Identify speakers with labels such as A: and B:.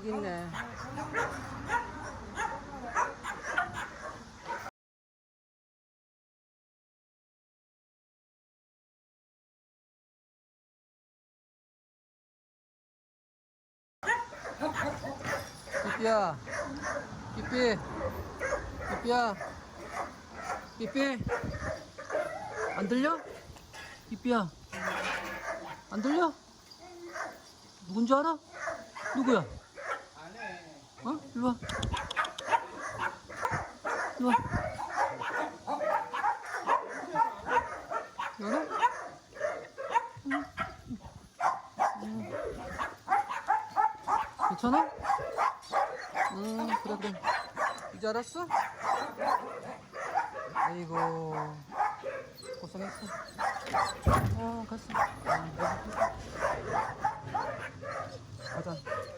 A: 여기 있네. 삐삐야. 삐삐. 삐삐야. 삐삐. 안 들려? 삐삐야. 안 들려? 누군지 알아? 누구야? 어? 일로 와. 일로 와. 열어? 괜찮아? 응, 그래, 그래. 이제 알았어? 아이고, 고생했어. 어, 갔어. 응, 가자.